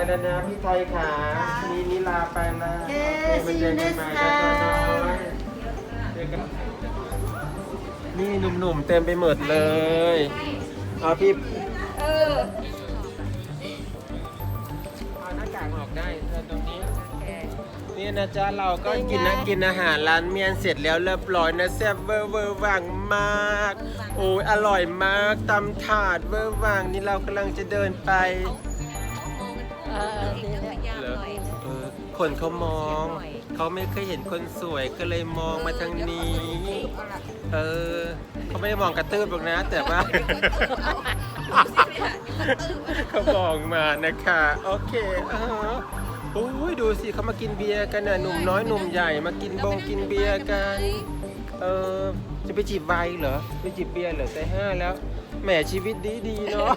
ไปแล้วนะพี่ไทยขานี่นิลาไปแล้วเย้โอเคมาเจอกันใหม่ see you นะ next จ๊ะ time น้อยเจอกันนี่หนุ่มๆเต็มไปหมดเลยเอาพี่เออเอาหน้ากากออกได้เธอตรงนี้นี่นะจ๊ะเราก็กินนะกินอาหารร้านเมียนเสร็จแล้วเรียบร้อยนะแซ่บเวอร์เวอร์วังมาก โอ้ยอร่อยมากตำถาดเวอร์วังนี่เรากำลังจะเดินไป เออดีแล้วเหรอเออคนเขามอง เขาไม่เคยเห็นคนสวยก็เลยมองมาทางนี้ เออเขาไม่ได้มองกระตืบหรอกนะ แต่ว่า เขามองมานะคะ โอเคเออโอ้ยดูสิเขามากินเบียร์กันน่ะหนุ่มน้อยหนุ่มใหญ่มากินบงกินเบียร์กัน เออจะไปจีบไวน์เหรอ ไปจีบเบียร์เหรอแต่ห้าแล้ว แหมชีวิตดีดีๆเนาะ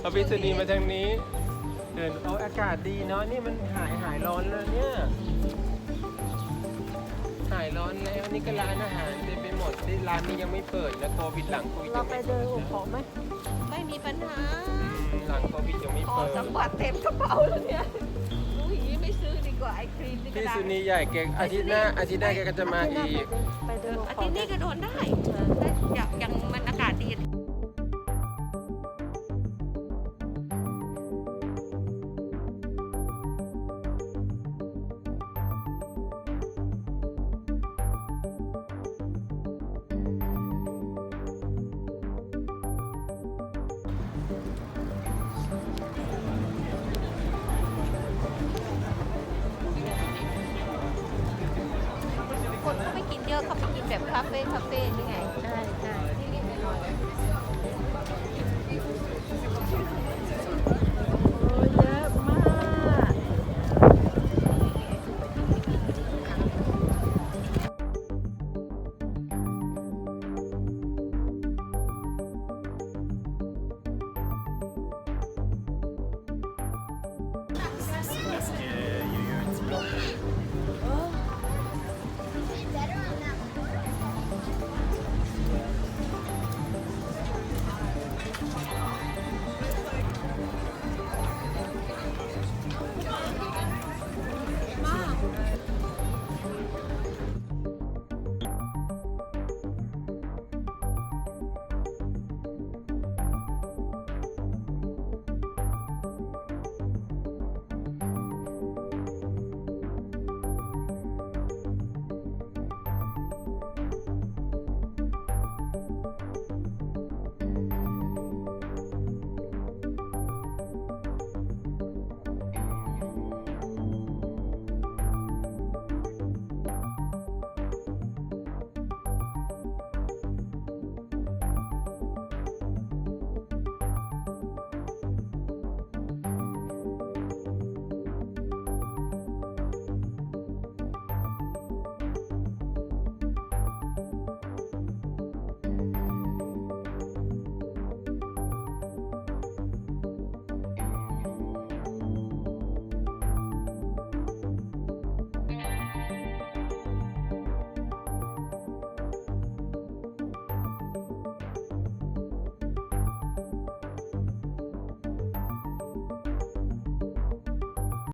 เอาพิษณีมาทางนี้ เดินเอาอากาศดีเนาะนี่มันหายหายร้อนแล้วเนี่ย หายร้อนแล้วนี่ก็ร้านอาหารเต็มไปหมดที่ร้านนี้ยังไม่เปิดนะโควิดหลังโควิดเรายังไปไม่เดิเปินดอุนะของไหมไม่มีปัญหาอืมหลังโควิดยังไม่ออเปิกดจังหวัดเต็มกระเป๋าแล้วเนี่ยอุ้ยไม่ซื้อดีกว่าไอครีมนี่ก็พี่ได้สุนีใหญ่แกอาทิตย์หน้าอาทิตย์หน้าแกก็จะมาอีก ไปเดินอุอาขอทิตงย์นี้ก็โดนได้ ลิกเขาไปกินแบบคาเฟ่คาเฟ่ยังไง ใช่ใช่ที่นี่ไปหอย